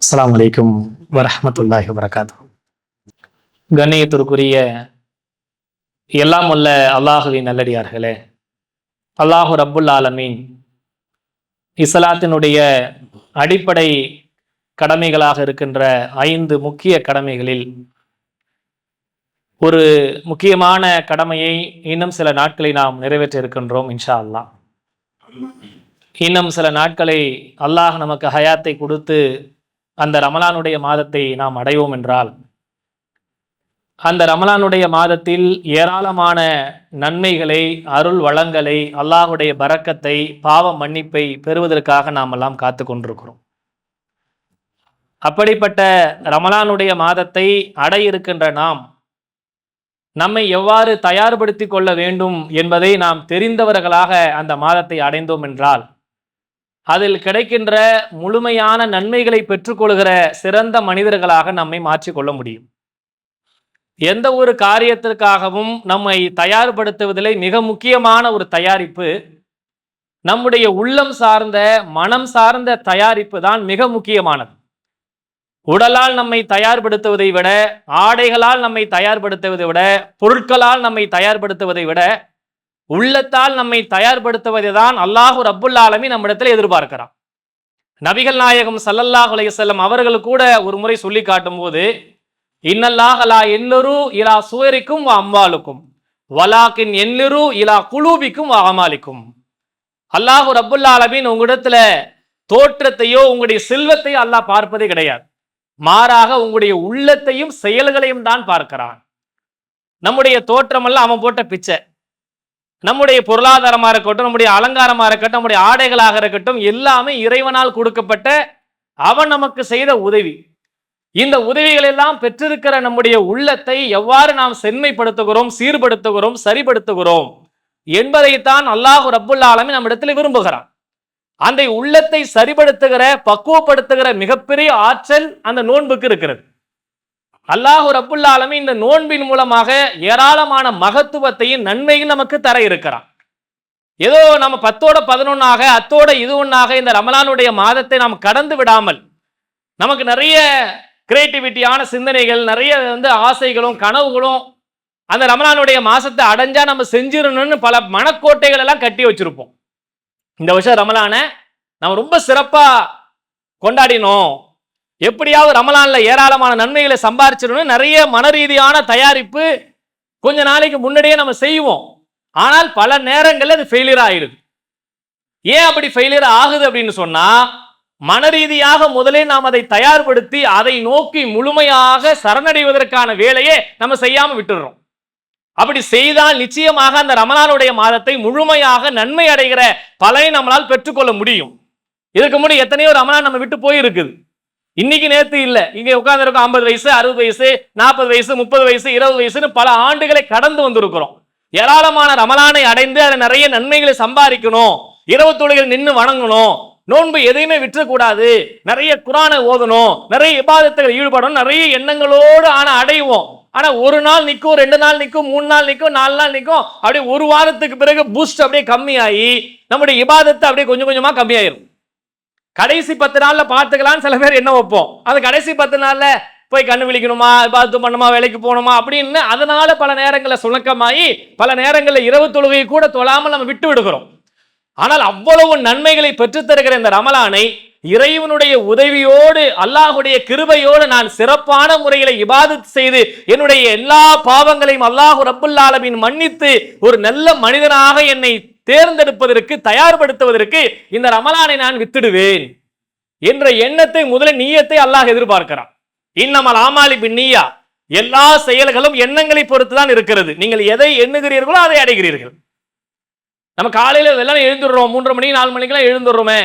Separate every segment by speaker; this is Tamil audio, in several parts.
Speaker 1: அஸ்லாம் அலைக்கும் வரமத்துல்லாஹி வரகாத்து கண்ணியத்திற்குரிய எல்லாம் உள்ள அல்லாஹுவின் நல்லடியார்களே அல்லாஹு ரப்புல் ஆலமீன் இஸ்லாத்தினுடைய அடிப்படை கடமைகளாக இருக்கின்ற ஐந்து முக்கிய கடமைகளில் ஒரு முக்கியமான கடமையை இன்னும் சில நாட்களை நாம் நிறைவேற்ற இருக்கின்றோம் இன்ஷா அல்லாஹ் இன்னும் சில நாட்களை அல்லாஹ் நமக்கு ஹயாத்தை கொடுத்து அந்த ரமலானுடைய மாதத்தை நாம் அடைவோம் என்றால் அந்த ரமலானுடைய மாதத்தில் ஏராளமான நன்மைகளை அருள் வளங்களை அல்லாஹுடைய பரக்கத்தை பாவ மன்னிப்பை பெறுவதற்காக நாம் எல்லாம் காத்து கொண்டிருக்கிறோம். அப்படிப்பட்ட ரமலானுடைய மாதத்தை அடைய இருக்கின்ற நாம் நம்மை எவ்வாறு தயார்படுத்தி கொள்ள வேண்டும் என்பதை நாம் தெரிந்தவர்களாக அந்த மாதத்தை அடைந்தோம் என்றால் அதில் கிடைக்கின்ற முழுமையான நன்மைகளை பெற்றுக்கொள்கிற சிறந்த மனிதர்களாக நம்மை மாற்றிக்கொள்ள முடியும். எந்த ஒரு காரியத்திற்காகவும் நம்மை தயார்படுத்துவதிலே மிக முக்கியமான ஒரு தயாரிப்பு நம்முடைய உள்ளம் சார்ந்த மனம் சார்ந்த தயாரிப்பு தான் மிக முக்கியமானது. உடலால் நம்மை தயார்படுத்துவதை விட ஆடைகளால் நம்மை தயார்படுத்துவதை விட பொருட்களால் நம்மை தயார்படுத்துவதை விட உள்ளத்தால் நம்மை தயார்படுத்துவதை தான் அல்லாஹு ரப்புல் ஆலமி நம்மிடத்தில் எதிர்பார்க்கிறான். நபிகள் நாயகம் சல்லல்லாஹ் அலைஹி அவர்கள் கூட ஒரு முறை சொல்லி காட்டும் போது இன்னல்லாஹலா எல்லரு இலா சுவரிக்கும் அம்வாலுக்கும் வலாக்கின் எல்லுரு இலா குலூபிக்கும் அமாலிக்கும். அல்லாஹு ரப்புல் ஆலமீன் உங்களிடத்துல தோற்றத்தையோ உங்களுடைய செல்வத்தையோ அல்லாஹ் பார்ப்பதே கிடையாது. மாறாக உங்களுடைய உள்ளத்தையும் செயல்களையும் தான் பார்க்கிறான். நம்முடைய தோற்றமெல்லாம் அவன் போட்ட பிச்சை. நம்முடைய பொருளாதாரமாக இருக்கட்டும் நம்முடைய அலங்காரமாக இருக்கட்டும் நம்முடைய ஆடைகளாக இருக்கட்டும் எல்லாமே இறைவனால் கொடுக்கப்பட்ட அவன் நமக்கு செய்த உதவி. இந்த உதவிகள் எல்லாம் பெற்றிருக்கிற நம்முடைய உள்ளத்தை எவ்வாறு நாம் செம்மைப்படுத்துகிறோம் சீர்படுத்துகிறோம் சரிபடுத்துகிறோம் என்பதைத்தான் அல்லாஹு ரப்புல் ஆலமி நம்ம இடத்துல விரும்புகிறான். அந்த உள்ளத்தை சரிபடுத்துகிற பக்குவப்படுத்துகிற மிகப்பெரிய ஆற்றல் அந்த நோன்புக்கு இருக்கிறது. அல்லாஹு ரப்புல்லா ஆலமி இந்த நோன்பின் மூலமாக ஏராளமான மகத்துவத்தையும் நன்மையும் நமக்கு தர இருக்கிறான். ஏதோ நம்ம பத்தோட பதினொன்னாக அத்தோட இது ஒன்றாக இந்த ரமலானுடைய மாதத்தை நாம் கடந்து விடாமல் நமக்கு நிறைய கிரியேட்டிவிட்டியான சிந்தனைகள் நிறைய வந்து ஆசைகளும் கனவுகளும் அந்த ரமலானுடைய மாசத்தை அடைஞ்சா நம்ம செஞ்சிடணும்னு பல மனக்கோட்டைகள் எல்லாம் கட்டி வச்சிருப்போம். இந்த வருஷம் ரமலானை நம்ம ரொம்ப சிறப்பாக கொண்டாடினோம். எப்படியாவது ரமலானில் ஏராளமான நன்மைகளை சம்பாரிச்சிடணும் நிறைய மன ரீதியான தயாரிப்பு கொஞ்ச நாளைக்கு முன்னாடியே நம்ம செய்வோம். ஆனால் பல நேரங்களில் அது ஃபெயிலியர் ஆகிடுது ஏன் அப்படி ஃபெயிலியர் ஆகுது அப்படின்னு சொன்னால் மன ரீதியாக முதலே நாம் அதை தயார்படுத்தி அதை நோக்கி முழுமையாக சரணடைவதற்கான வேலையை நம்ம செய்யாமல் விட்டுடுறோம். அப்படி செய்தால் நிச்சயமாக அந்த ரமலானுடைய மாதத்தை முழுமையாக நன்மை அடைகிற பலனை நம்மளால் பெற்றுக்கொள்ள முடியும். இதுக்கு முன்னாடி எத்தனையோ ரமலான் நம்ம விட்டு போயிருக்குது. இன்னைக்கு நேத்து இல்ல. இங்க உட்கார்ந்துருக்கோம் ஐம்பது வயசு அறுபது வயசு நாற்பது வயசு முப்பது வயசு இருபது வயசுன்னு பல ஆண்டுகளை கடந்து வந்திருக்கிறோம். ஏராளமான ரமலானை அடைந்து அதில் நிறைய நன்மைகளை சம்பாதிக்கணும். இரவு தொழுகள் நின்று வணங்கணும். நோன்பு எதையுமே விற்றக்கூடாது நிறைய குரானை ஓதணும். நிறைய இபாதத்துகள் ஈடுபடணும். நிறைய எண்ணங்களோடு ஆனால் அடைவோம். ஆனால் ஒரு நாள் நிற்கும் ரெண்டு நாள் நிற்கும் மூணு நாள் நிற்கும் நாலு நாள் நிற்கும் அப்படியே ஒரு வாரத்துக்கு பிறகு பூஸ்ட் அப்படியே கம்மியாகி நம்முடைய இபாதத்தை அப்படியே கொஞ்சம் கொஞ்சமாக கம்மியாயிரும். கடைசி பத்து நாள்ல பார்த்துக்கலாம்னு சில பேர் என்ன வைப்போம்? அது கடைசி பத்து நாள்ல போய் கண்ணு விழிக்கணுமா? பார்த்து பண்ணுமா வேலைக்கு போகணுமா? அப்படின்னு அதனால பல நேரங்களில் சுணக்கமாகி பல நேரங்களில் இரவு தொழுகையை கூட தொழாமல் நம்ம விட்டு விடுகிறோம். ஆனால் அவ்வளவு நன்மைகளை பெற்றுத்தருகிற இந்த ரமலானை இறைவனுடைய உதவியோடு அல்லாஹுடைய கிருபையோடு நான் சிறப்பான முறையில் இபாதத் செய்து என்னுடைய எல்லா பாவங்களையும் அல்லாஹு ரப்புல்லாலமின் மன்னித்து ஒரு நல்ல மனிதனாக என்னை தேர்ந்தெடுப்பதற்கு தயார்படுத்துவதற்கு இந்த ரமலானை நான் வித்துடுவேன் என்ற எண்ணத்தை முதலில் நீயத்தை அல்லாஹ் எதிர்பார்க்கிறான். இன்னமல் ஆமாலி பின் நீயா. எல்லா செயல்களும் எண்ணங்களை பொறுத்து தான் இருக்கிறது. நீங்கள் எதை எண்ணுகிறீர்களோ அதை அடைகிறீர்கள். நம்ம காலையில எல்லாம் எழுந்துடுறோம். மூன்று மணிக்கு நாலு மணிக்கெல்லாம் எழுந்துடுறோமே.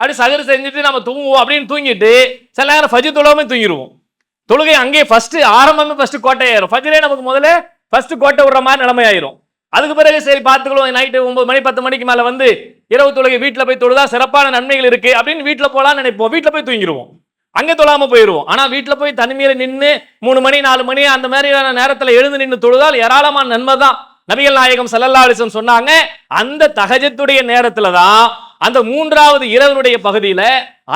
Speaker 1: அப்படி சகர் செஞ்சுட்டு நம்ம தூங்குவோம் அப்படின்னு தூங்கிட்டு சில நேரம் ஃபஜ்ர் தொழாமே தூங்கிடுவோம் தொழுகை அங்கேயே ஃபஸ்ட்டு ஆரம்பமே ஃபஸ்ட்டு கோட்டை ஆயிரும் ஃபஜ்ரே நமக்கு முதல்ல ஃபஸ்ட்டு கோட்டை விடுற மாதிரி நிலைமை ஆயிரும் அதுக்கு பிறகு சரி பார்த்துக்கலாம். நைட்டு ஒன்பது மணி பத்து மணிக்கு மேலே வந்து இரவு தொழுகை வீட்டில் போய் தொழுதா சிறப்பான நன்மைகள் இருக்குது அப்படின்னு வீட்டில் போகலான்னு நினைப்போம். வீட்டில் போய் தூங்கிடுவோம் அங்கே தொழாமல் போயிடுவோம் ஆனால் வீட்டில் போய் தனிமையில் நின்று மூணு மணி நாலு மணி அந்த மாதிரியான நேரத்தில் எழுந்து நின்று தொழுதால் ஏராளமான நன்மை தான். நபிகள் நாயகம் சல்லல்லா அலிசம் சொன்னாங்க அந்த தகஜத்துடைய நேரத்தில் தான் அந்த மூன்றாவது இரவனுடைய பகுதியில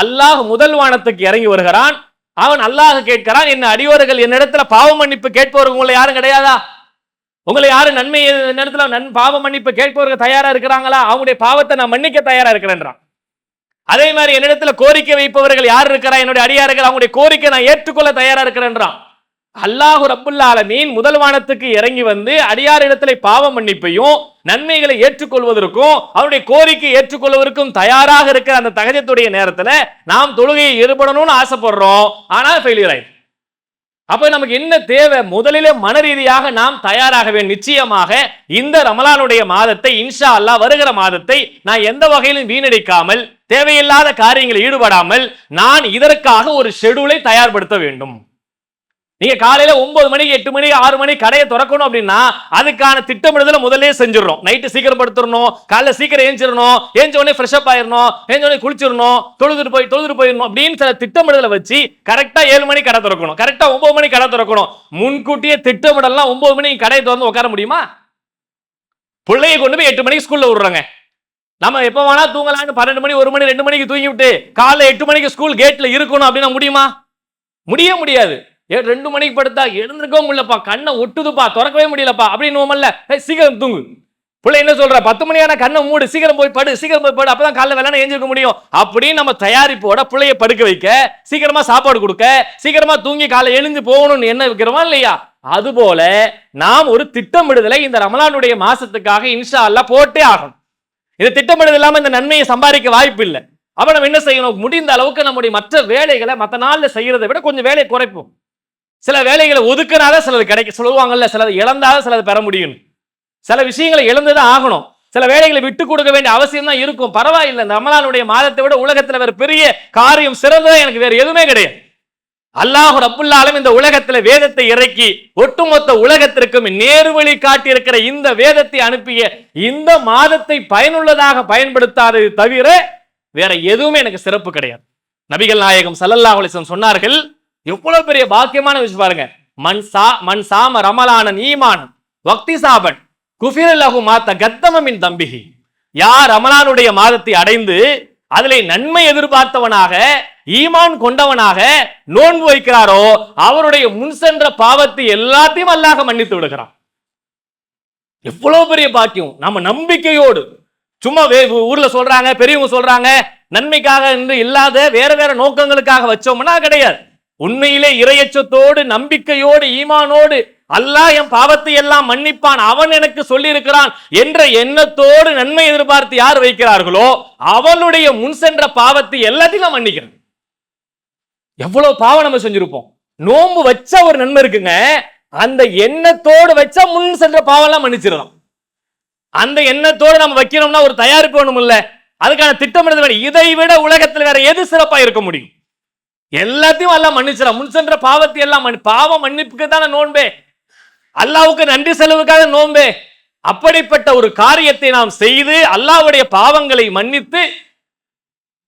Speaker 1: அல்லாஹ் முதல் வானத்துக்கு இறங்கி வருகிறான். அவன் அல்லாஹ் கேட்கிறான் என்ன அடியோர்கள் என்னிடத்துல பாவ மன்னிப்பு கேட்பவர்கள் உங்களை யாரும் கிடையாதா? உங்களை யாரும் நன்மை நேரத்தில் நன் பாவ மன்னிப்பு கேட்பவர்கள் தயாரா இருக்கிறாங்களா? அவங்களுடைய பாவத்தை நான் மன்னிக்க தயாரா இருக்கிறேன்றான். அதே மாதிரி என்னிடத்துல கோரிக்கை வைப்பவர்கள் யார் இருக்கிறா என்னுடைய அடியார்கள் அவங்களுடைய கோரிக்கை நான் ஏற்றுக்கொள்ள தயாரா இருக்கிறேன்றான். அல்லாஹு ரப்புல் ஆலமீன் முதல் வானத்துக்கு இறங்கி வந்து அடியாரிடத்திலே பாவ மன்னிப்பையும் நன்மைகளை ஏற்றுக்கொள்வதற்கும் அவருடைய கோரிக்கை ஏற்றுக்கொள்வதற்கும் தயாராக இருக்கிற அந்த தகஜத்துடைய நேரத்தில் நாம் தொழுகையை ஈடுபடணும்னு ஆசைப்படுறோம். ஆனால் ஃபெயிலியர் ஆயிடும் அப்ப நமக்கு என்ன தேவை? முதலிலே மன ரீதியாக நாம் தயாராகவே நிச்சயமாக இந்த ரமலானுடைய மாதத்தை இன்ஷா அல்லாஹ் வருகிற மாதத்தை நான் எந்த வகையிலும் வீணடிக்காமல் தேவையில்லாத காரியங்களில் ஈடுபடாமல் நான் இதற்காக ஒரு ஷெடியூலை தயார்படுத்த வேண்டும். நீங்க காலையில ஒன்பது மணிக்கு எட்டு மணிக்கு ஆறு மணி கடையை திறக்கணும் அப்படின்னா அதுக்கான திட்டமிடுதலை முதல்ல செஞ்சிடணும் நைட்டு சீக்கிரம் படுத்துடணும் காலைல சீக்கிரம் ஏஞ்சிடணும் ஏஞ்ச உடனே ஃப்ரெஷ் அப் ஆயிடணும் ஏஞ்ச உடனே குளிச்சிடணும் தொழுதுட்டு போய் தொழுதுட்டு போயிடணும் அப்படின்னு சில திட்டமிடுதலை வச்சு கரெக்டா ஏழு மணி கடை திறக்கணும். கரெக்டா ஒன்பது மணி கடை திறக்கணும். முன்கூட்டியே திட்டமிடலாம் ஒன்பது மணிக்கு கடையை திறந்து உட்கார முடியுமா? பிள்ளைய கொண்டு போய் எட்டு மணிக்கு ஸ்கூல்ல விடுறாங்க. நம்ம எப்போ வேணா தூங்கலாம்னு பன்னெண்டு மணி ஒரு மணி ரெண்டு மணிக்கு தூங்கி விட்டு காலைல எட்டு மணிக்கு ஸ்கூல் கேட்ல இருக்கணும் அப்படின்னா முடியுமா? முடிய முடியாது. ஏ ரெண்டு மணிக்கு படுத்தா எழுந்திருக்கவும் முடியலப்பா கண்ணை ஒட்டுதுப்பா திறக்கவே முடியலப்பா அப்படின்னு ஏய் சீக்கிரம் தூங்கு. பிள்ளை என்ன சொல்ற? பத்து மணியான கண்ணை மூடு சீக்கிரம் போய் படு சீக்கிரம் போய் படு அப்பதான் காலைல வேலை எழுந்திருக்க முடியும். அப்படின்னு நம்ம தயாரிப்போட பிள்ளைய படுக்க வைக்க சீக்கிரமா சாப்பாடு கொடுக்க சீக்கிரமா தூங்கி காலை எழுந்து போகணும்னு என்ன வைக்கிறோமா இல்லையா? அதுபோல நாம் ஒரு திட்டமிடுதலை இந்த ரமலானுடைய மாசத்துக்காக இன்ஷா போட்டே ஆகணும். இது திட்டமிடுதல் இல்லாம இந்த நன்மையை சம்பாதிக்க வாய்ப்பு இல்லை. அப்ப நம்ம என்ன செய்யணும்? முடிந்த அளவுக்கு நம்முடைய மற்ற வேலைகளை மற்ற நாள்ல செய்யறதை விட கொஞ்சம் வேலையை குறைப்போம். சில வேலைகளை ஒதுக்கினாதான் சிலது கிடைக்க சொல்லுவாங்கல்ல சிலது இழந்தாதான் சிலது பெற முடியும். சில விஷயங்களை இழந்துதான் ஆகணும். சில வேலைகளை விட்டு கொடுக்க வேண்டிய அவசியம் தான் இருக்கும். பரவாயில்லை. நம்மளாலுடைய மாதத்தை விட உலகத்தில் வேறு பெரிய காரியம் சிறந்ததா எனக்கு வேறு எதுவுமே கிடையாது. அல்லாஹ் ரப்புல்லாலும் இந்த உலகத்துல வேதத்தை இறக்கி ஒட்டுமொத்த உலகத்திற்கும் நேர்வழி காட்டியிருக்கிற இந்த வேதத்தை அனுப்பிய இந்த மாதத்தை பயனுள்ளதாக பயன்படுத்தாதது தவிர வேற எதுவுமே எனக்கு சிறப்பு கிடையாது. நபிகள் நாயகம் சல்லல்லா சொன்னார்கள் எவ்வளவு பெரிய பாக்கியமான விஷயம் பாருங்க. மண் சா மண் சாம ரமலானன் ஈமான் வக்தி சாபன் குஃபிரலகு மாத்த கத்தமமின் தம்பிகி யார் ரமலானுடைய மாதத்தை அடைந்து அதிலே நன்மை எதிர்பார்த்தவனாக ஈமான் கொண்டவனாக நோன்பு வைக்கிறாரோ அவருடைய முன் சென்ற பாவத்தை எல்லாத்தையும் அல்லாஹ் மன்னித்து விடுகிறான். எவ்வளவு பெரிய பாக்கியம். நம்ம நம்பிக்கையோடு சும்மா வே- ஊர்ல சொல்றாங்க பெரியவங்க சொல்றாங்க நன்மைக்காக என்று இல்லாத வேற வேற நோக்கங்களுக்காக வச்சோம்னா கிடையாது. உண்மையிலே இரையச்சத்தோடு நம்பிக்கையோடு ஈமானோடு அல்லாஹ் என் பாவத்தை எல்லாம் மன்னிப்பான். அவன் எனக்கு சொல்லியிருக்கிறான் என்ற எண்ணத்தோடு நன்மை எதிர்பார்த்து யார் வைக்கிறார்களோ அவனுடைய முன் சென்ற பாவத்தை எல்லாத்தையும் நான் மன்னிக்கிறேன். எவ்வளவு பாவம் நம்ம செஞ்சிருப்போம். நோன்பு வச்சா ஒரு நன்மை இருக்குங்க. அந்த எண்ணத்தோடு வச்சா முன் சென்ற பாவம் எல்லாம் மன்னிச்சிடலாம். அந்த எண்ணத்தோடு நம்ம வைக்கிறோம்னா ஒரு தயாரிப்பு வேணும் இல்லை அதுக்கான திட்டமிடுதல் வேணும். இதை விட உலகத்தில் வேற எது சிறப்பாக இருக்க முடியும்? எல்லாத்தையும் அல்லா மன்னிச்சிடலாம் முன் சென்ற பாவத்தை எல்லாம் மன்னி பாவ மன்னிப்புக்கு தானே நோன்பே. அல்லாவுக்கு நன்றி செலவுக்காக நோன்பே. அப்படிப்பட்ட ஒரு காரியத்தை நாம் செய்து அல்லாஹ்வுடைய பாவங்களை மன்னித்து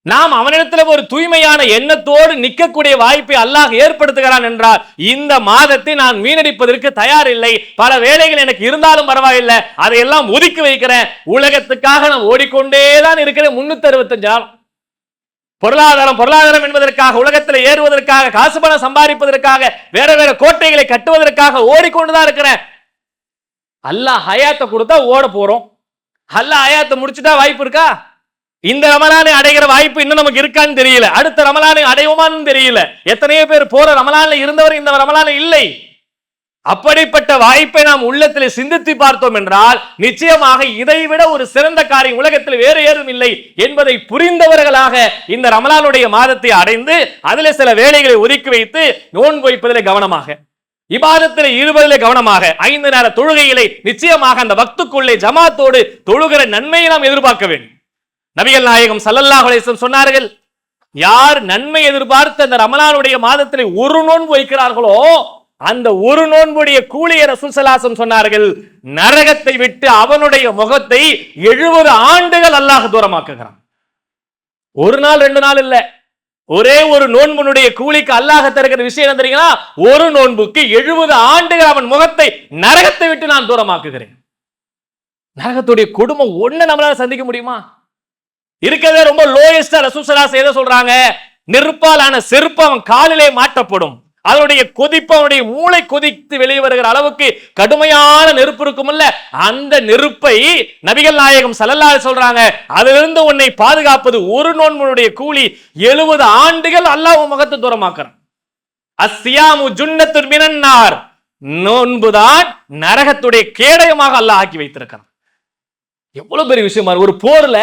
Speaker 1: நாம் அவனிடத்தில் ஒரு தூய்மையான எண்ணத்தோடு நிற்கக்கூடிய வாய்ப்பை அல்லாஹ் ஏற்படுத்துகிறான் என்றால் இந்த மாதத்தை நான் வீணடிப்பதற்கு தயார் இல்லை பல வேலைகள் எனக்கு இருந்தாலும் பரவாயில்லை. அதையெல்லாம் ஒதுக்கி வைக்கிறேன். உலகத்துக்காக நான் ஓடிக்கொண்டே தான் இருக்கிறேன். முன்னூத்தி அறுபத்தஞ்சு நாள் பொருளாதாரம் பொருளாதாரம் என்பதற்காக உலகத்தில் ஏறுவதற்காக காசு பணம் சம்பாதிப்பதற்காக வேற வேற கோட்டைகளை கட்டுவதற்காக ஓடிக்கொண்டுதான் இருக்கிறேன். அல்லாஹ் ஹயாத்தை கொடுத்தா ஓட போறோம். அல்லா ஹயாத்தை முடிச்சுட்டா வாய்ப்பு இருக்கா? இந்த ரமலானை அடைகிற வாய்ப்பு இன்னும் நமக்கு இருக்கான்னு தெரியல. அடுத்த ரமலானை அடைவோமான்னு தெரியல. எத்தனையோ பேர் போற ரமலான்ல இருந்தவர் இந்த ரமலான இல்லை. அப்படிப்பட்ட வாய்ப்பை நாம் உள்ளத்தில் சிந்தித்து பார்த்தோம் என்றால் நிச்சயமாக இதைவிட ஒரு சிறந்த காரியம் உலகத்தில் வேறு ஏதும் இல்லை என்பதை புரிந்தவர்களாக இந்த ரமலானுடைய மாதத்தை அடைந்து அதில் சில வேலைகளை ஒதுக்கி வைத்து நோன்பு வைப்பதில் கவனமாக இபாதத்தில் ஈடுபதிலே கவனமாக ஐந்து நேர தொழுகையிலே நிச்சயமாக அந்த பக்துக்குள்ளே ஜமாத்தோடு தொழுகிற நன்மையை நாம் எதிர்பார்க்க வேண்டும். நபிகள் நாயகம் ஸல்லல்லாஹு அலைஹி சொன்னார்கள் யார் நன்மை எதிர்பார்த்து அந்த ரமலானுடைய மாதத்திலே ஒரு நோன்பு வைக்கிறார்களோ அந்த ஒரு நோன்புடைய கூலிய ரசூல் சொன்னார்கள் நரகத்தை விட்டு அவனுடைய முகத்தை எழுபது ஆண்டுகள் அல்லாஹ் தூரமாக்குகிறான். ஒரு நாள் ரெண்டு நாள் இல்ல. ஒரே ஒரு நோன்புனுடைய கூலிக்கு அல்லாஹ் தருகிற விஷயம் என்ன தெரியுங்களா ஒரு நோன்புக்கு எழுபது ஆண்டுகள் அவன் முகத்தை நரகத்தை விட்டு நான் தூரமாக்குகிறேன். நரகத்துடைய குடும்பம் ஒண்ணு நம்மளால சந்திக்க முடியுமா? இருக்கிறதே ரொம்ப லோயஸ்டா ரசூசலா செய்த சொல்றாங்க? நெருப்பாலான செருப்பு அவன் காலிலே மாட்டப்படும். அதனுடைய கொதிப்பு அவனுடைய மூளை கொதித்து வெளியே வருகிற அளவுக்கு கடுமையான நெருப்பு இருக்கும்ல அந்த நெருப்பை நபிகள் நாயகம் சல்லல்லாஹு சொல்றாங்க அதிலிருந்து உன்னை பாதுகாப்பது ஒரு நோன்புடைய கூலி எழுபது ஆண்டுகள் அல்லாஹ் உன் முகத்தை தூரமாக்குறான். அஸ்யாமு ஜுன்னத்துன் மினன்னார் நோன்புதான் நரகத்துடைய கேடயமாக அல்லாஹ் ஆக்கி வைத்திருக்கிறான். எவ்வளவு பெரிய விஷயமா ஒரு போர்ல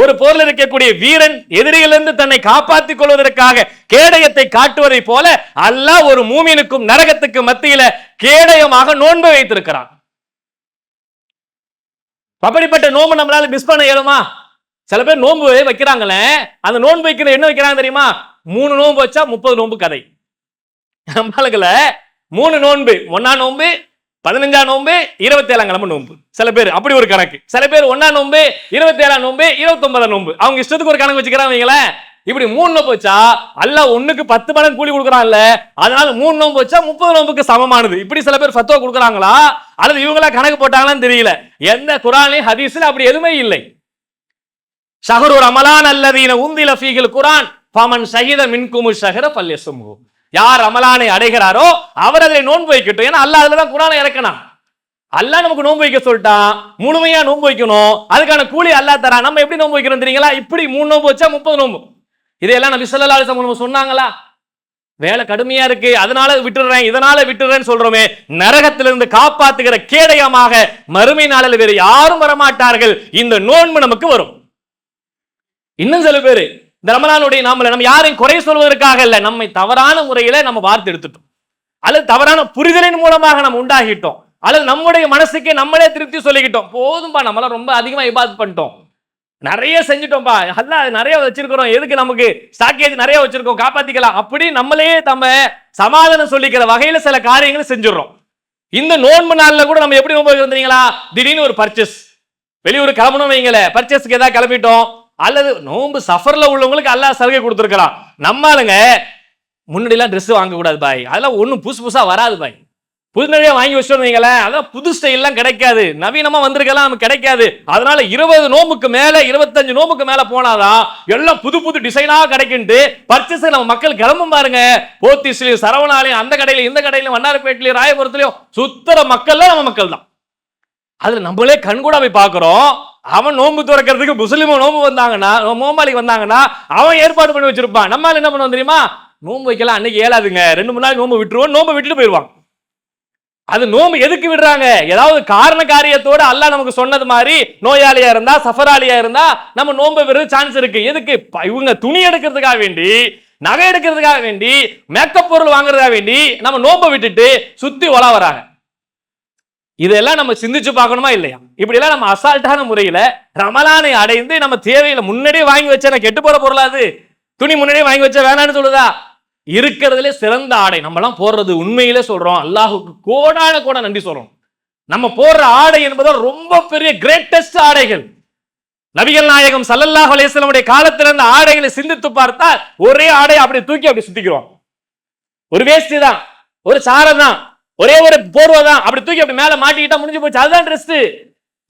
Speaker 1: ஒரு போரில் இருக்கக்கூடிய வீரன் எதிரியிலிருந்து தன்னை காப்பாற்றிக் கொள்வதற்காக கேடயத்தை காட்டுவதை போல அல்லாஹ் ஒரு மூமினுக்கும் நரகத்துக்கு மத்தியில கேடயமாக நோன்பு வைத்திருக்கிறான். அப்படிப்பட்ட நோன்பு நம்மளால மிஸ் பண்ண இயலுமா? சில பேர் நோன்பு வைக்கிறாங்களே அந்த நோன்பு வைக்கிற என்ன வைக்கிறாங்க தெரியுமா? மூணு நோன்பு வச்சா முப்பது நோன்பு கதை. நம்மளுக்குல மூணு நோன்பு ஒன்னா நோன்பு பதினஞ்சாம் நோன்பு இருபத்தி ஏழாம் கிழமை நோன்பு. சில பேர் அப்படி ஒரு கணக்கு. சில பேர் ஒன்னா நோன்பு இருபத்தி ஏழாம் நோன்பு இருபத்தி ஒன்பதாம் நோன்பு. அவங்க இஷ்டத்துக்கு ஒரு கணக்கு வச்சுக்கிறாங்க இப்படி மூணு நோம்பு வச்சா அல்ல ஒண்ணுக்கு பத்து மடங்கு கூலி கொடுக்குறான்ல அதனால மூணு நோம்பு வச்சா முப்பது நோம்புக்கு சமமானது. இப்படி சில பேர் ஃபத்துவா கொடுக்குறாங்களா? அல்லது இவங்களா கணக்கு போட்டாங்களான்னு தெரியல. எந்த குரான்லயும் ஹதீஸ்ல அப்படி எதுவுமே இல்லை. ஷஹரு அமலான் அல்லதீன உந்தில ஃபீகில் குரான் பமன் சகித மின்குமு ஷஹர பல்யசுமு யார் ரமலானை அடைகிறாரோ அவர் அதில் நோன்பு வைக்கட்டும். ஏன்னா அல்ல அதில் தான் குரானை இறக்கணும். அல்லாஹ் நமக்கு நோன்பு வைக்க சொல்லிட்டான். முழுமையா நோன்பு வைக்கணும். அதுக்கான கூலி அல்லாஹ் தரா நம்ம எப்படி நோன்பு வைக்கிறோம் தெரியுங்களா? இப்படி மூணு நோன்பு வச்சா முப்பது நோன்பு. இதையெல்லாம் நபி ஸல்லல்லாஹு அலைஹி சொன்னாங்களா? வேலை கடுமையா இருக்கு. அதனால விட்டுறேன் இதனால விட்டுறேன்னு சொல்றோமே. நரகத்திலிருந்து காப்பாத்துகிற கேடயமாக மறுமை நாளில் வேறு யாரும் வரமாட்டார்கள். இந்த நோன்பு நமக்கு வரும். இன்னும் சில பேரு இந்த ரமலானுடைய நாமல நம்ம யாரையும் குறை சொல்வதற்காக இல்லை நம்மை தவறான முறையில நம்ம வார்த்தை எடுத்துட்டோம். அல்லது தவறான புரிதலின் மூலமாக நம்ம உண்டாகிட்டோம். அல்லது நம்முடைய மனசுக்கு நம்மளே திருப்தி சொல்லிக்கிட்டோம். போதும்பா நம்மளாம் ரொம்ப அதிகமாக இபாத் பண்ணிட்டோம். நிறைய செஞ்சுட்டோம்பா. அல்ல நிறைய வச்சிருக்கிறோம். எதுக்கு நமக்கு ஸ்டாக்கேஜ் நிறைய வச்சிருக்கோம்? காப்பாத்திக்கலாம். அப்படி நம்மளே நம்ம சமாதானம் சொல்லிக்கிற வகையில சில காரியங்களை செஞ்சுடுறோம். இந்த நோன்பு நாளில் கூட நம்ம எப்படி நோன்பு திடீர்னு ஒரு பர்ச்சேஸ் வெளியூர் கிளம்பணும் வைங்களேன். பர்ச்சேஸ்க்கு ஏதாவது கிளம்பிட்டோம். அல்லது நோன்பு சஃபர்ல உள்ளவங்களுக்கு அல்லாஹ் சலுகை கொடுத்துருக்கலாம். நம்ம ஆளுங்க முன்னாடிலாம் ட்ரெஸ் வாங்கக்கூடாது பாய். அதெல்லாம் ஒன்றும் புதுசு புதுசாக வராது பாய். புது நிறைய வாங்கி வச்சோம் வைங்களேன் அதான் புது ஸ்டைல்லாம் கிடைக்காது. நவீனமாக வந்திருக்கலாம் நமக்கு கிடைக்காது. அதனால இருபது நோம்புக்கு மேலே இருபத்தஞ்சு நோம்புக்கு மேலே போனாதான் எல்லாம் புது புது டிசைனாக கிடைக்குன்ட்டு பர்ச்சேஸ் நம்ம மக்கள் கிளம்பும் பாருங்க. போத்தீஸ்லயும் சரவணாலையும் அந்த கடையிலையும் இந்த கடையிலையும் வண்ணாரப்பேட்டிலையும் ராயபுரத்துலையும் சுத்தர மக்கள்லாம் நம்ம மக்கள் தான் அதில் நம்மளே கண்கூட போய் பார்க்குறோம். அவன் நோன்பு துறக்கிறதுக்கு முஸ்லீமும் நோன்பு வந்தாங்கன்னா நோம்பாளிக்கு வந்தாங்கன்னா அவன் ஏற்பாடு பண்ணி வச்சிருப்பான். நம்மால என்ன பண்ணுவோம் தெரியுமா? நோன்பு வைக்கலாம் அன்னைக்கு ஏலாதுங்க ரெண்டு மூணு நாள் நோன்பு விட்டுருவோம் நோம்பு விட்டுட்டு போயிடுவாங்க அது நோம்பு எதுக்கு விடுறாங்க? ஏதாவது காரண காரியத்தோட அல்லாஹ் நமக்கு சொன்னது மாதிரி நோயாளியா இருந்தா சஃபராளியா இருந்தா நம்ம நோன்பு விடுறது சான்ஸ் இருக்கு. எதுக்கு? இவங்க துணி எடுக்கிறதுக்காக வேண்டி நகை எடுக்கிறதுக்காக வேண்டி மேக்கப் பொருள் வாங்குறதுக்காக வேண்டி நம்ம நோன்பை விட்டுட்டு சுத்தி ஒலா வராங்க இதெல்லாம் நம்ம சிந்திச்சு பார்க்கணுமா இல்லையா? இப்படிலாம் நம்ம அசால்ட்டான முறையில ரமலானை அடைந்து நம்ம தேவையில முன்னாடியே வாங்கி வச்சா நான் கெட்டு போற பொருளா அது? துணி முன்னாடியே வாங்கி வச்சா வேணாம்னு சொல்லுதா? இருக்கிறதுலே சிறந்த ஆடை. நம்மலாம் போடுறது உண்மையிலே சொல்றோம். அல்லாஹுக்கு கோடான கோட நன்றி சொல்றோம். நம்ம போடுற ஆடை என்பது ரொம்ப பெரிய கிரேட்டஸ்ட் ஆடைகள். நபிகள் நாயகம் சல்லல்லாஹ் அலைஹி காலத்தில் காலத்துல இருந்த ஆடைகளை சிந்தித்து பார்த்தால் ஒரே ஆடை அப்படி தூக்கி அப்படி சுத்திக்கிறோம். ஒரு வேஷ்டி தான் ஒரு சாரம் தான் ஒரே ஒரு போர்வை தான் அப்படி தூக்கி அப்படி மேல மாட்டிக்கிட்டா முடிஞ்சு போச்சு. அதுதான் ட்ரெஸ்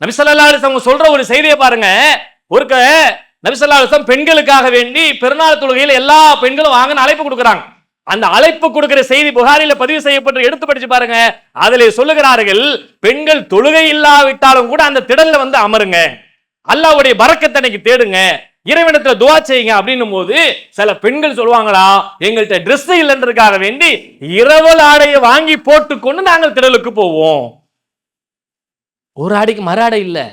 Speaker 1: நபிசல்லா ஸல்லல்லாஹு அலைஹி சொல்ற ஒரு செய்தியை பாருங்க. ஒருக்க நபிசல்லா அலிசம் பெண்களுக்காக வேண்டி பெருநாள் தொழுகையில் எல்லா பெண்களும் வாங்கன்னு அழைப்பு கொடுக்குறாங்க. அந்த அழைப்பு கொடுக்கிற செய்தி புகாரில பதிவு செய்யப்பட்டு எடுத்து படிச்சு பாருங்க. அதில் சொல்லுகிறார்கள் பெண்கள் தொழுகை இல்லாவிட்டாலும் கூட அந்த திடல்ல வந்து அமருங்க. அல்லாவுடைய பறக்கத்தனைக்கு தேடுங்க. இறைவனத்தில் துவா செய்யுங்க அப்படின்னும் போது சில பெண்கள் சொல்லுவாங்களா எங்கள்கிட்ட ட்ரெஸ் இல்லைன்றதுக்காக வேண்டி இரவல் ஆடையை வாங்கி போட்டுக்கொண்டு நாங்கள் திடலுக்கு போவோம். ஒரு ஆடைக்கு மறு ஆடை இல்லை.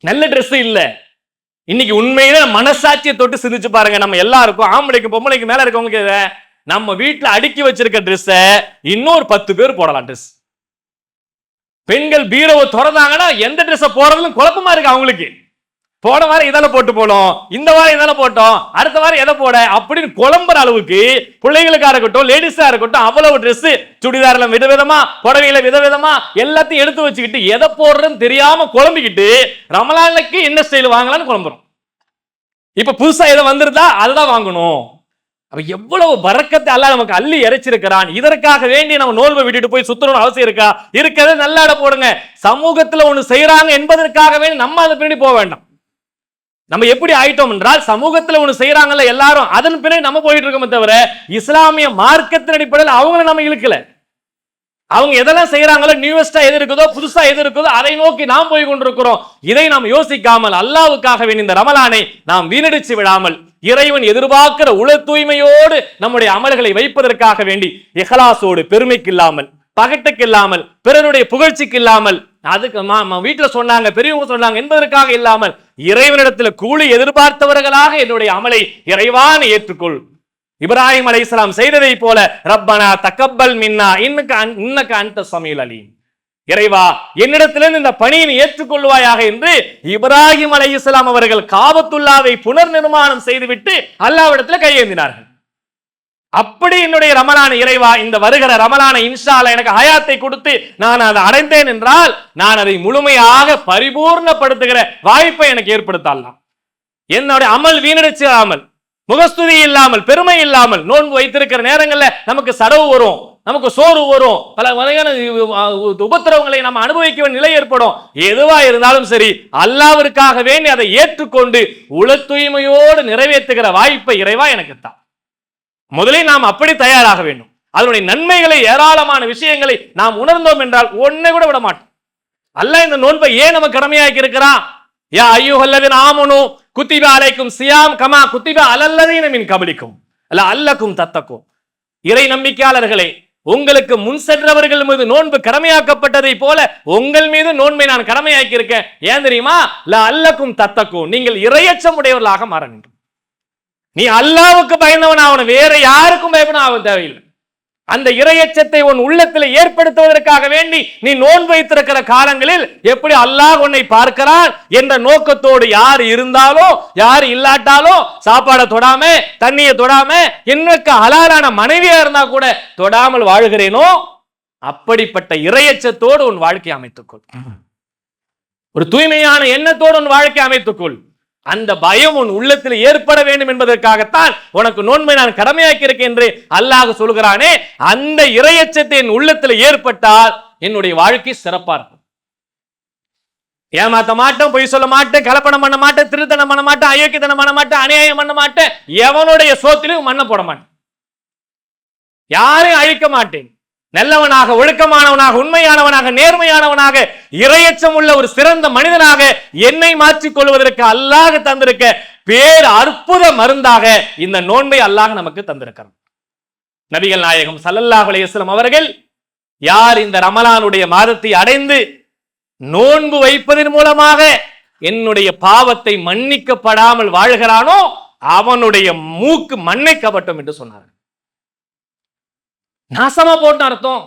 Speaker 1: நல்ல ட்ரெஸ் இல்லை. இன்னைக்கு உண்மையில மனசாட்சியை தொட்டு சிந்திச்சு பாருங்க. நம்ம எல்லாருக்கும் ஆம்பளைக்கு பொம்பளைக்கு மேல இருக்கவங்க இதை, நம்ம வீட்டுல அடுக்கி வச்சிருக்க ட்ரெஸ்ஸ இன்னொரு பத்து பேர் போடலாம் ட்ரெஸ் பெண்கள் பீரோவை திறந்தாங்கன்னா எந்த ட்ரெஸ்ஸை போறதுலும் குழப்பமா இருக்கு அவங்களுக்கு. போன வாரம் இதெல்லாம் போட்டு போனோம் இந்த வாரம் இதெல்லாம் போட்டோம் அடுத்த வாரம் எதை போட அப்படின்னு குழம்புற அளவுக்கு பிள்ளைகளுக்கா இருக்கட்டும் லேடிஸா இருக்கட்டும் அவ்வளவு ட்ரெஸ் சுடிதாரில் விதவிதமா புடவையில விதவிதமா எல்லாத்தையும் எடுத்து வச்சுக்கிட்டு எதை போடுறதுன்னு தெரியாம குழம்பிக்கிட்டு ரமலானுக்கு என்ன ஸ்டைல் வாங்கலாம்னு குழம்புறோம். இப்ப புதுசா எதை வந்திருந்தா அதுதான் வாங்கணும். அப்ப எவ்வளவு பறக்கத்தை அல்ல நமக்கு அள்ளி இறைச்சிருக்கிறான். இதற்காக வேண்டி நம்ம நோல்வை விட்டுட்டு போய் சுத்தணும் அவசியம் இருக்கா? இருக்கிறத நல்லா இடம் போடுங்க. சமூகத்துல ஒண்ணு செய்யறாங்க என்பதற்காக வேண்டி நம்ம அதை பின்னாடி போக வேண்டாம். நம்ம எப்படி ஆயிட்டோம் என்றால் சமூகத்துல ஒண்ணு செய்யறாங்கல்ல எல்லாரும் அதன் பிறகு நம்ம போயிட்டு இருக்கோமே தவிர இஸ்லாமிய மார்க்கத்தின் அடிப்படையில் அவங்கள நம்ம இழுக்கல. அவங்க எதெல்லாம் செய்யறாங்களோ நியூவஸ்டா எது இருக்குதோ புதுசா எது இருக்குதோ அதை நோக்கி நாம் போய் கொண்டிருக்கிறோம். இதை நாம் யோசிக்காமல் அல்லாவுக்காக வேண்டி இந்த ரமலானை நாம் வீணடிச்சு விடாமல் இறைவன் எதிர்பார்க்கிற உள தூய்மையோடு நம்முடைய அமல்களை வைப்பதற்காக வேண்டி இஹலாசோடு பெருமைக்கு இல்லாமல் பகட்டுக்கு இல்லாமல் பிறருடைய புகழ்ச்சிக்கு இல்லாமல் அதுக்கு மா- மா- சொன்னாங்க பெரியவங்க சொன்னாங்க என்பதற்காக இல்லாமல் இறைவனிடத்தில் கூலி எதிர்பார்த்தவர்களாக என்னுடைய அமலை இறைவான ஏற்றுக்கொள். இப்ராஹிம் இஸ்லாம் செய்ததை போல ரப்பனா தக்கப்பல் மின்னா இன்னக்கு இன்னக்கு அந்த சமையல் அலீம். இறைவா என்னிடத்திலிருந்து இந்த பணியை ஏற்றுக்கொள்வாயாக என்று இப்ராஹிம் இஸ்லாம் அவர்கள் காபத்துல்லாவை புனர் நிர்மாணம் செய்துவிட்டு அல்லாவிடத்தில் கையேந்தினார்கள். அப்படி என்னுடைய ரமலான இறைவா இந்த வருகிற ரமலான இன்ஷால எனக்கு ஹயாத்தை கொடுத்து நான் அதை அடைந்தேன் என்றால் நான் அதை முழுமையாக பரிபூர்ணப்படுத்துகிற வாய்ப்பை எனக்கு ஏற்படுத்தலாம். என்னுடைய அமல் வீணடிச்சிடாமல் முகஸ்துதி இல்லாமல் பெருமை இல்லாமல் நோன்பு வைத்திருக்கிற நேரங்களில் நமக்கு சடவு வரும் நமக்கு சோறு வரும் பல வகையான உபத்திரவங்களை நம்ம அனுபவிக்க வேண்டிய நிலை ஏற்படும். எதுவா இருந்தாலும் சரி அல்லாவிற்காகவே அதை ஏற்றுக்கொண்டு உள தூய்மையோடு நிறைவேற்றுகிற வாய்ப்பை இறைவா எனக்கு தான் முதலில் நாம் அப்படி தயாராக வேண்டும். அதனுடைய நன்மைகளை ஏராளமான விஷயங்களை நாம் உணர்ந்தோம் என்றால் ஒன்னை கூட விட மாட்டோம். அல்ல இந்த நோன்பை ஏன் நம்ம கடமையாக்கி இருக்கிறான் யா ஐயோஹல்லவின் ஆமனு குத்திபா அலைக்கும் சியாம் கமா குத்திபா அலல்லதீன மின் கபலிக்கும். அல்ல அல்லக்கும் தத்தக்கும். இறை நம்பிக்கையாளர்களே உங்களுக்கு முன் சென்றவர்கள் மீது நோன்பு கடமையாக்கப்பட்டதை போல உங்கள் மீது நோன்பை நான் கடமையாக்கி இருக்கேன் ஏன் தெரியுமா? ல அல்லக்கும் தத்தக்கும். நீங்கள் இரையச்சம் உடையவர்களாக மாற வேண்டும். நீ அல்லாவுக்கு பயந்தவன் ஆகணும் வேற யாருக்கும் பயப்படும் ஆக தேவையில்லை. அந்த இரையச்சத்தை உன் உள்ளத்தில் ஏற்படுத்துவதற்காக வேண்டி நீ நோன் வைத்திருக்கிற காலங்களில் எப்படி அல்லாஹ் உன்னை பார்க்கிறான் என்ற நோக்கத்தோடு யார் இருந்தாலும் யார் இல்லாட்டாலும் சாப்பாடை தொடாம தண்ணியை தொடாம எனக்கு அலாலான மனைவியா இருந்தா கூட தொடாமல் வாழ்கிறேனோ? அப்படிப்பட்ட இரையச்சத்தோடு உன் வாழ்க்கை அமைத்துக்கொள். ஒரு தூய்மையான எண்ணத்தோடு உன் வாழ்க்கை அமைத்துக்கொள். அந்த பயம் உன் உள்ளத்தில் ஏற்பட வேண்டும் என்பதற்காகத்தான் உனக்கு நோன்மை நான் கடமையாக்கி இருக்கேன் என்று அல்லாஹ் சொல்கிறானே அந்த இரையச்சத்தை என் உள்ளத்தில் ஏற்பட்டால் என்னுடைய வாழ்க்கை சிறப்பா இருக்கும். ஏமாத்த மாட்டேன் பொய் சொல்ல மாட்டேன் கலப்படம் பண்ண மாட்டேன் திருத்தனம் பண்ண மாட்டேன் அயோக்கியத்தனம் பண்ண மாட்டேன் அநியாயம் பண்ண மாட்டேன் எவனுடைய சோத்திலும் மண்ணை போட மாட்டேன். யாரையும் அழிக்க மாட்டேன். நல்லவனாக ஒழுக்கமானவனாக உண்மையானவனாக நேர்மையானவனாக இரையச்சம் உள்ள ஒரு சிறந்த மனிதனாக என்னை மாற்றிக் கொள்வதற்கு அல்லாஹ் தந்திருக்க பேர் அற்புத மருந்தாக இந்த நோன்பை அல்லாஹ் நமக்கு தந்திருக்கிறான். நபிகள் நாயகம் சல்லல்லாஹ் அலையம் அவர்கள் யார் இந்த ரமலானுடைய மாதத்தை அடைந்து நோன்பு வைப்பதன் மூலமாக என்னுடைய பாவத்தை மன்னிக்கப்படாமல் வாழ்கிறானோ அவனுடைய மூக்கு மன்னிக்கப்பட்டும் என்று சொன்னார் நாசமா போட்டு அர்த்தம்.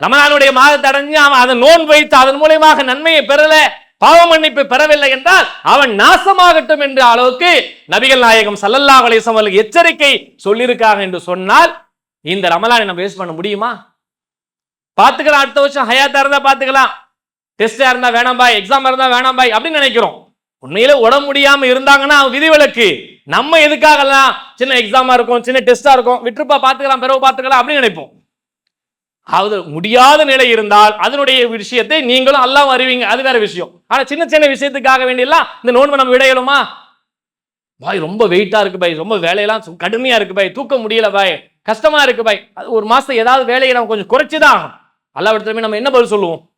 Speaker 1: ரமலானுடைய மாதத்தை அடைஞ்சு அவன் அதை நோன் வைத்து அதன் மூலியமாக நன்மையை பெறல பாவ மன்னிப்பு பெறவில்லை என்றால் அவன் நாசமாகட்டும் என்ற அளவுக்கு நபிகள் நாயகம் சல்லல்லா அலைஹி அவர்களுக்கு எச்சரிக்கை சொல்லியிருக்காங்க என்று சொன்னால் இந்த ரமலானை நம்ம வேஸ்ட் பண்ண முடியுமா? பார்த்துக்கலாம் அடுத்த வருஷம் ஹயாத்தா இருந்தா பார்த்துக்கலாம். டெஸ்டா இருந்தா வேணாம் பாய் எக்ஸாம் இருந்தா வேணாம் பாய் அப்படின்னு நினைக்கிறோம். உண்மையில உடம்பு முடியாம இருந்தாங்கன்னா விதி விதிவிலக்கு. நம்ம எதுக்காகலாம் சின்ன எக்ஸாமா இருக்கும் சின்ன டெஸ்டா இருக்கும் விட்டுருப்பா பார்த்துக்கலாம் பிறகு பார்த்துக்கலாம் அப்படின்னு நினைப்போம். அது முடியாத நிலை இருந்தால் அதனுடைய விஷயத்தை நீங்களும் எல்லாம் அறிவீங்க. அது வேற விஷயம். ஆனா சின்ன சின்ன விஷயத்துக்காக வேண்டியெல்லாம் இந்த நோன்பை நம்ம விடையலுமா? பாய் ரொம்ப வெயிட்டா இருக்கு பாய். ரொம்ப வேலையெல்லாம் சு- கடுமையா இருக்கு பாய். தூக்க முடியல பாய். கஷ்டமா இருக்கு பாய். அது ஒரு மாசம் ஏதாவது வேலையை நம்ம கொஞ்சம் குறைச்சுதான் எல்லா இடத்துலயுமே நம்ம என்ன பதில் சொல்லுவோம்?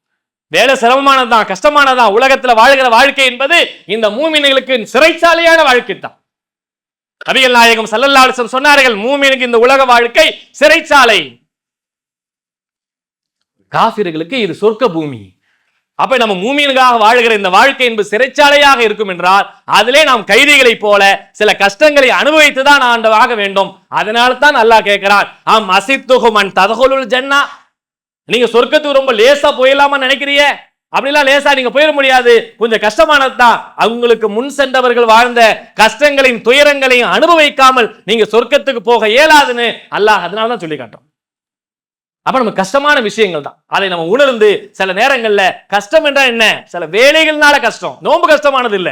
Speaker 1: வேலை சிரமமானதுதான் கஷ்டமானதான் உலகத்துல வாழ்கிற வாழ்க்கை என்பது இந்த மூமின்களுக்கு சிறைச்சாலையான வாழ்க்கை தான் கவிகள் நாயகம் சல்லல்லாசம் சொன்னார்கள் மூமினுக்கு இந்த உலக வாழ்க்கை சிறைச்சாலை. காபிர்களுக்கு இது சொர்க்க பூமி அப்ப நம்ம மூமியனுக்காக வாழ்கிற இந்த வாழ்க்கை என்பது சிறைச்சாலையாக இருக்கும் என்றால் அதிலே நாம் கைதிகளைப் போல சில கஷ்டங்களை அனுபவித்து தான் ஆண்டவாக வேண்டும். அதனால தான் அல்லாஹ் கேட்கிறான் ஆம் அசித்துகுமன் ததகுலுல் ஜன்னா நீங்க சொர்க்கத்துக்கு ரொம்ப லேசா போயிடலாமா நினைக்கிறீங்க? அப்படிலாம் லேசா நீங்க போயிட முடியாது. கொஞ்சம் கஷ்டமானது தான். அவங்களுக்கு முன் சென்றவர்கள் வாழ்ந்த கஷ்டங்களையும் துயரங்களையும் அனுபவிக்காமல் நீங்க சொர்க்கத்துக்கு போக இயலாதுன்னு அல்லாஹ் அதனால தான் சொல்லி காட்டும் அப்ப நம்ம கஷ்டமான விஷயங்கள் தான். அதை நம்ம உணர்ந்து சில நேரங்கள்ல கஷ்டம் என்றால் என்ன? சில வேலைகள்னால கஷ்டம். நோன்பு கஷ்டமானது இல்ல.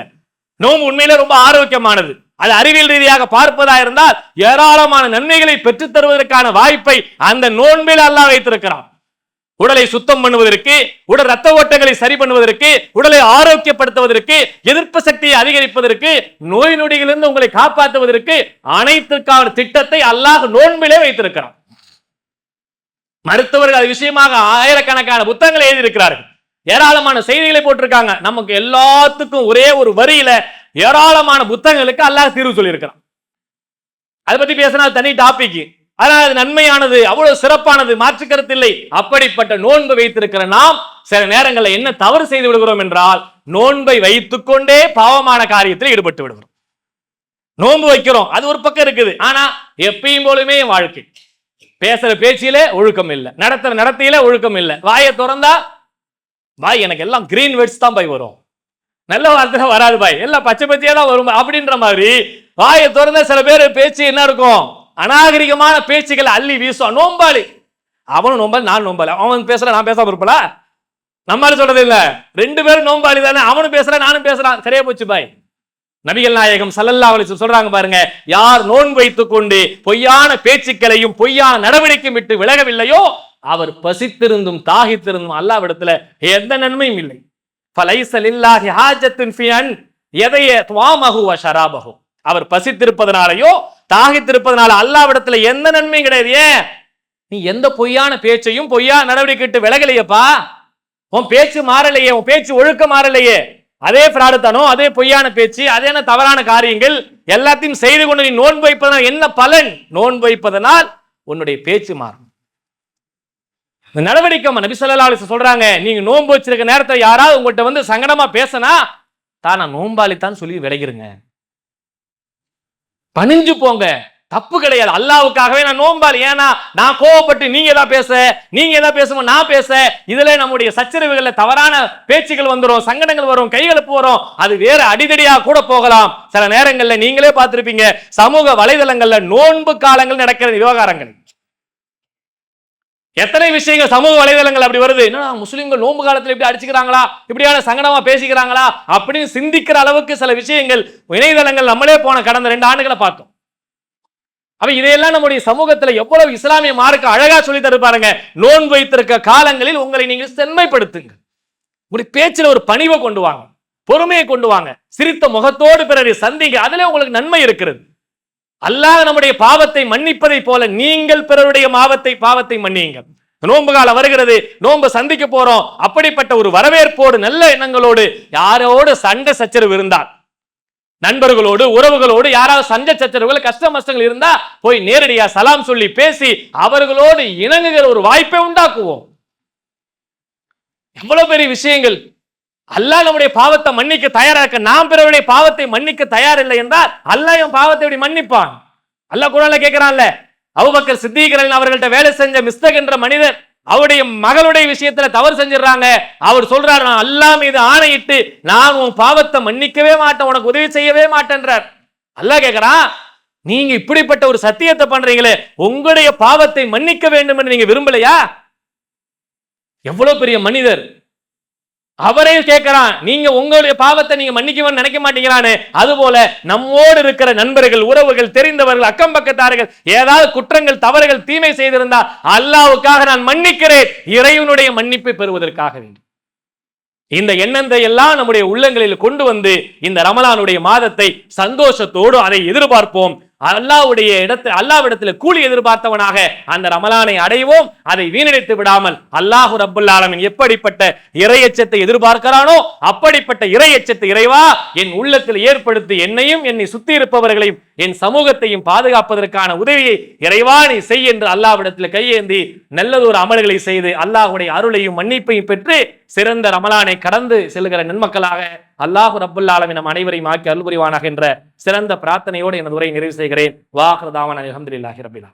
Speaker 1: நோன்பு உண்மையிலே ரொம்ப ஆரோக்கியமானது. அது அறிவியல் ரீதியாக பார்ப்பதா இருந்தால் ஏராளமான நன்மைகளை பெற்றுத் தருவதற்கான வாய்ப்பை அந்த நோன்பில் அல்லாஹ் வைத்திருக்கிறான். உடலை சுத்தம் பண்ணுவதற்கு உடல் ரத்த ஓட்டங்களை சரி பண்ணுவதற்கு உடலை ஆரோக்கியப்படுத்துவதற்கு எதிர்ப்பு சக்தியை அதிகரிப்பதற்கு நோய் நொடிகளிலிருந்து உங்களை காப்பாற்றுவதற்கு அனைத்துக்கான திட்டத்தை அல்லாஹ் நோன்பிலே வைத்திருக்கிறான். மருத்துவர்கள் அது விஷயமாக ஆயிரக்கணக்கான புத்தகங்களை எழுதியிருக்கிறார்கள். ஏராளமான செய்திகளை போட்டிருக்காங்க. நமக்கு எல்லாத்துக்கும் ஒரே ஒரு வரியில ஏராளமான புத்தகங்களுக்கு அல்லாஹ் தீர்வு சொல்லியிருக்கிறான். அதை பத்தி பேசினா தனி டாபிக் ஆனால் அது நன்மையானது அவ்வளவு சிறப்பானது மாற்று கருத்தில்லை. அப்படிப்பட்ட நோன்பு வைத்திருக்கிற நாம் சில நேரங்களில் என்ன தவறு செய்து விடுகிறோம் என்றால் நோன்பை வைத்துக்கொண்டே பாவமான காரியத்தில் ஈடுபட்டு விடுகிறோம். நோன்பு வைக்கிறோம் அது ஒரு பக்கம் இருக்குது. ஆனா எப்பயும் போலுமே என் வாழ்க்கை பேசுற பேச்சில ஒழுக்கம் இல்லை நடத்துற நடத்தையில ஒழுக்கம் இல்லை. வாயை திறந்தா பாய் எனக்கு எல்லாம் கிரீன் வேர்ட்ஸ் தான் பாய் வரும். நல்ல வார்த்தை வராது பாய். எல்லாம் பச்சை பச்சையா தான் வரும் அப்படின்ற மாதிரி வாயை திறந்த சில பேர் பேச்சு என்ன இருக்கும்? அநாகரிகமான பேச்சுகளை அள்ளி வீசும் நோம்பாளி. அவனும் நோம்பாளி நான் நோம்பாளி. அவன் பேசுற நான் பேசாம இருப்பல? நம்மளால சொல்றது இல்ல. ரெண்டு பேரும் நோம்பாளி தானே. அவனும் பேசுறான் நானும் பேசுறான் சரியா போச்சு பாய் நபிகள் நாயகம் சல்லல்லா அலிஸ்லம் சொல்றாங்க பாருங்க யார் நோன்பு வைத்துக் கொண்டு பொய்யான பேச்சுக்களையும் பொய்யான நடவடிக்கையும் விட்டு விலகவில்லையோ அவர் பசித்திருந்தும் தாகித்திருந்தும் அல்லாவிடத்துல எந்த நன்மையும் இல்லை. ஃபலைசல் இல்லாஹி ஹாஜத்தின் ஃபியன் எதைய துவாமகு வ ஷராபகும் அவர் பசித்திருப்பதனாலையோ தாகித்திருப்பதனால அல்லாவிடத்துல எந்த நன்மையும் கிடையாது. ஏன்? நீ எந்த பொய்யான பேச்சையும் பொய்யா நடவடிக்கை விலகலையப்பா. உன் பேச்சு மாறலையே உன் பேச்சு ஒழுக்க மாறலையே. அதே பிராடுத்தனம் அதே பொய்யான பேச்சு அதே என்ன தவறான காரியங்கள் எல்லாத்தையும் செய்து கொண்டு நீ நோன்பு வைப்பதனால் என்ன பலன்? நோன்பு வைப்பதனால் உன்னுடைய பேச்சு மாறும். இந்த நடவடிக்கை நபி ஸல்லல்லாஹு சொல்றாங்க நீங்க நோன்பு வச்சிருக்க நேரத்தில் யாராவது உங்கள்கிட்ட வந்து சங்கடமா பேசினா தான் நான் நோம்பாளித்தான் சொல்லி விளைகிறேங்க பணிஞ்சு போங்க. தப்பு கிடையாது. அல்லாவுக்காகவே நான் நோம்பாளி. ஏன்னா நான் கோவப்பட்டு நீங்க தான் பேச நீங்க தான் பேசும்போது நான் பேச இதுல நம்முடைய சச்சரவுகள்ல தவறான பேச்சுகள் வந்துடும் சங்கடங்கள் வரும் கைகளுப்பு வரும். அது வேற அடிதடியா கூட போகலாம். சில நேரங்கள்ல நீங்களே பார்த்திருப்பீங்க சமூக வலைதளங்கள்ல நோன்பு காலங்கள் நடக்கிற விவகாரங்கள். எத்தனை விஷயங்கள் சமூக வலைதளங்கள் அப்படி வருது? என்ன முஸ்லீம்கள் நோன்பு காலத்தில் இப்படி அடிச்சுக்கிறாங்களா? இப்படியான சங்கடமா பேசிக்கிறாங்களா? அப்படின்னு சிந்திக்கிற அளவுக்கு சில விஷயங்கள் இணையதளங்கள் நம்மளே போன கடந்த ரெண்டு ஆண்டுகளை பார்த்தோம். அப்ப இதையெல்லாம் நம்முடைய சமூகத்துல எவ்வளவு இஸ்லாமிய மார்க்க அழகா சொல்லி தருப்பாருங்க நோன்பு வைத்திருக்க காலங்களில் உங்களை நீங்கள் செம்மைப்படுத்துங்க உங்களுடைய பேச்சில் ஒரு பணிவை கொண்டு வாங்க பொறுமையை கொண்டு வாங்க. சிரித்த முகத்தோடு பிறரை சந்திங்க. அதுல உங்களுக்கு நன்மை இருக்கிறது. அல்லாஹ் நம்முடைய பாவத்தை மன்னிப்பதை போல நீங்கள் பிறருடைய மாவத்தை பாவத்தை மன்னியுங்கள். நோன்பு காலம் வருகிறது நோன்பு சந்திக்க போறோம். அப்படிப்பட்ட ஒரு வரவேற்போடு நல்ல எண்ணங்களோடு யாரோடு சண்டை சச்சரவு இருந்தால் நண்பர்களோடு உறவுகளோடு யாராவது சண்டை சச்சரவுகள் கஷ்ட நஷ்டங்கள் இருந்தா போய் நேரடியா சலாம் சொல்லி பேசி அவர்களோடு இணங்குகிற ஒரு வாய்ப்பை உண்டாக்குவோம். எவ்வளவு பெரிய விஷயங்கள். அல்லாஹ் நம்முடைய பாவத்தை மன்னிக்க தயாரா இருக்க நாம் பிறருடைய பாவத்தை மன்னிக்க தயார் இல்லை என்றால் அல்லாஹ் என் பாவத்தை எப்படி மன்னிப்பான்? அல்லாஹ் குரான்ல கேட்கிறான்ல அவுபக்கர் சித்திகரன் அவர்கள்ட்ட வேலை செஞ்ச மிஸ்தக் என்ற மனிதர் அவருடைய மகளுடைய விஷயத்துல தவறு செஞ்சிடறாங்க. அவர் சொல்றாரு நான் அல்லாஹ் மீது ஆணையிட்டு நான் உன் பாவத்தை மன்னிக்கவே மாட்டேன் உனக்கு உதவி செய்யவே மாட்டேன்றார். அல்லாஹ் கேட்கிறான் நீங்க இப்படிப்பட்ட ஒரு சத்தியத்தை பண்றீங்களே உங்களுடைய பாவத்தை மன்னிக்க வேண்டும் என்று நீங்க விரும்பலையா? எவ்வளவு பெரிய மனிதர் அவரே கேட்கிறான் நீங்க உங்களுடைய பாவத்தை நீங்க மன்னிக்கணும்னு நினைக்க மாட்டேங்கிறானே அதுபோல நம்மோடு இருக்கிற நண்பர்கள் உறவுகள் தெரிந்தவர்கள் அக்கம் பக்கத்தார்கள் ஏதாவது குற்றங்கள் தவறுகள் தீமை செய்திருந்தா அல்லாவுக்காக நான் மன்னிக்கிறேன். இறைவனுடைய மன்னிப்பை பெறுவதற்காக வேண்டும். இந்த எண்ணத்தை எல்லாம் நம்முடைய உள்ளங்களில் கொண்டு வந்து இந்த ரமலானுடைய மாதத்தை சந்தோஷத்தோடு அதை எதிர்பார்ப்போம். அல்லாவுடைய இடத்தில் அல்லாவிடத்தில் கூலி எதிர்பார்த்தவனாக அந்த ரமலானை அடைவோம். அதை வீணடித்து விடாமல் அல்லாஹு ரப்புல் எப்படிப்பட்ட இறையச்சத்தை எதிர்பார்க்கிறானோ அப்படிப்பட்ட இறையச்சத்தை இறைவா என் உள்ளத்தில் ஏற்படுத்தி என்னையும் என்னை சுத்தி இருப்பவர்களையும் என் சமூகத்தையும் பாதுகாப்பதற்கான உதவியை இறைவா நீ செய் என்று அல்லாவிடத்தில் கையேந்தி நல்லதொரு அமல்களை செய்து அல்லாஹுடைய அருளையும் மன்னிப்பையும் பெற்று சிறந்த ரமலானை கடந்து செல்கிற நன்மக்களாக அல்லாஹு ரப்புல் நம் அனைவரையும் ஆக்கி அருள் புரிவானாக என்ற சிறந்த பிரார்த்தனையோடு எனது உரை நிறைவு செய்கிறேன். வாஹ்ரதாவன் அலமதுல்லாஹி ரபிலா